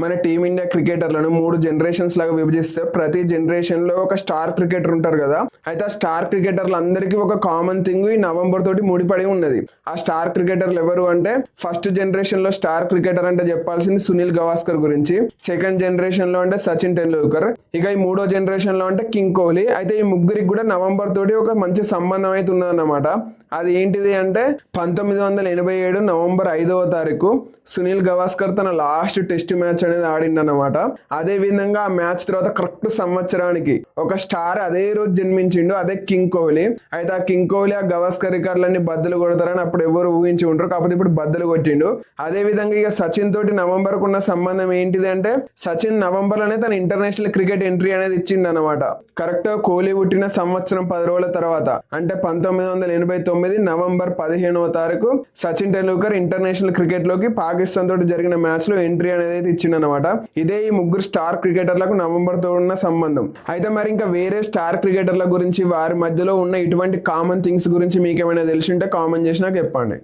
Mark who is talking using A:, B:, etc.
A: మన టీమిండియా క్రికెటర్లను మూడు జనరేషన్స్ లాగా విభజిస్తే ప్రతి జనరేషన్లో ఒక స్టార్ క్రికెటర్ ఉంటారు కదా. అయితే ఆ స్టార్ క్రికెటర్లు అందరికీ ఒక కామన్ థింగ్ ఈ నవంబర్ తోటి ముడిపడి ఉన్నది. ఆ స్టార్ క్రికెటర్లు ఎవరు అంటే ఫస్ట్ జనరేషన్లో స్టార్ క్రికెటర్ అంటే చెప్పాల్సింది సునీల్ గవాస్కర్ గురించి. సెకండ్ జనరేషన్లో అంటే సచిన్ టెండూల్కర్. ఇక ఈ మూడో జనరేషన్లో అంటే కింగ్ కోహ్లీ. అయితే ఈ ముగ్గురికి కూడా నవంబర్ తోటి ఒక మంచి సంబంధం అయితే ఉన్నదన్నమాట. అది ఏంటిది అంటే పంతొమ్మిది వందల ఎనభై ఏడు నవంబర్ ఐదవ తారీఖు సునీల్ గవాస్కర్ తన లాస్ట్ టెస్ట్ మ్యాచ్ అనేది ఆడిండనమాట అదే విధంగా ఆ మ్యాచ్ తర్వాత కరెక్ట్ సంవత్సరానికి ఒక స్టార్ అదే రోజు జన్మించిండు అదే కింగ్ కోహ్లీ. అయితే ఆ కింగ్ కోహ్లీ ఆ గవాస్కర్ రికార్డులన్నీ బద్దలు కొడతారని అప్పుడు ఎవరు ఊహించి ఉంటారు కాకపోతే ఇప్పుడు బద్దలు కొట్టిండు. అదే విధంగా ఇక సచిన్ తోటి నవంబర్ ఉన్న సంబంధం ఏంటిది అంటే సచిన్ నవంబర్లోనే తన ఇంటర్నేషనల్ క్రికెట్ ఎంట్రీ అనేది ఇచ్చిండు అనమాట కరెక్ట్ కోహ్లీ పుట్టిన సంవత్సరం పది రోజుల తర్వాత అంటే పంతొమ్మిది వందల ఎనభై తొమ్మిది నవంబర్ పదిహేనవ తారీఖు సచిన్ టెండూల్కర్ ఇంటర్నేషనల్ క్రికెట్లోకి పాకిస్తాన్ తోటి జరిగిన మ్యాచ్లో ఎంట్రీ అనేది అయితే ఇచ్చిండనమాట ఇదే ఈ ముగ్గురు స్టార్ క్రికెటర్లకు నవంబర్తో ఉన్న సంబంధం. అయితే మరి ఇంకా వేరే స్టార్ క్రికెటర్ల గురించి వారి మధ్యలో ఉన్న ఇటువంటి కామన్ థింగ్స్ గురించి మీకు ఏమైనా తెలిసి ఉంటే కామెంట్ చేసి నాకు చెప్పండి.